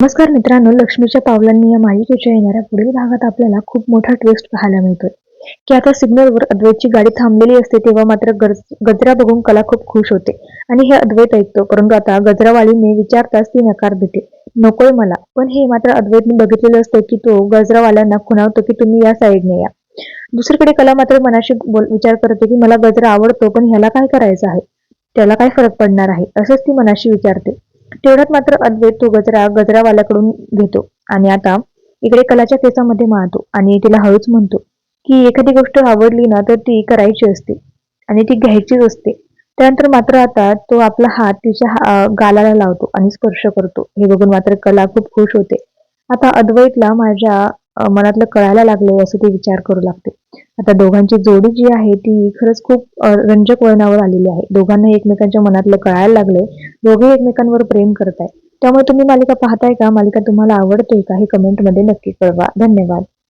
नमस्कार मित्रांनो लक्ष्मीच्या पावलांनी या मालिकेच्या येणाऱ्या पुढील भागात आपल्याला खूप मोठा ट्विस्ट पाहायला मिळतोय. की आता सिग्नलवर अद्वैतची गाडी थांबलेली असते तेव्हा मात्र गजरा बघून कला खूप खुश होते. आणि हे अद्वैत ऐकतो परंतु आता गजरावालीने विचारताच ती नकार देते. नकोय मला पण हे मात्र अद्वैतने बघितलेलं असतं की तो गजरावाल्यांना खुणावतो की तुम्ही या साईडने या. दुसरीकडे कला मात्र मनाशी बोल विचार करते की मला गजरा आवडतो पण ह्याला काय करायचं आहे? त्याला काय फरक पडणार आहे? असंच ती मनाशी विचारते. तेवढ्यात मात्र अद्वैत तो गजरा गजरावाल्याकडून घेतो आणि आता इकडे कलाच्या केसामध्ये मारतो आणि तिला हळूच म्हणतो की एखादी गोष्ट आवडली ना तर ती करायची असते आणि ती घ्यायचीच असते. त्यानंतर मात्र आता तो आपला हात तिच्या हा- गालाला लावतो आणि स्पर्श करतो. हे बघून मात्र कला खूप खुश होते. आता अद्वैतला माझ्या मनातलं कळायला लागलंय असं ती विचार करू लागते. आता दोघांची जोडी जी आहे ती खरंच खूप रंजक वळणावर आलेली आहे. दोघांना एकमेकांच्या मनातलं कळायला लागलंय. दोघे एकमेकांवर प्रेम करताय. त्यामुळे तुम्ही मालिका पाहताय का? मालिका तुम्हाला आवडते का? हे कमेंटमध्ये नक्की कळवा. धन्यवाद.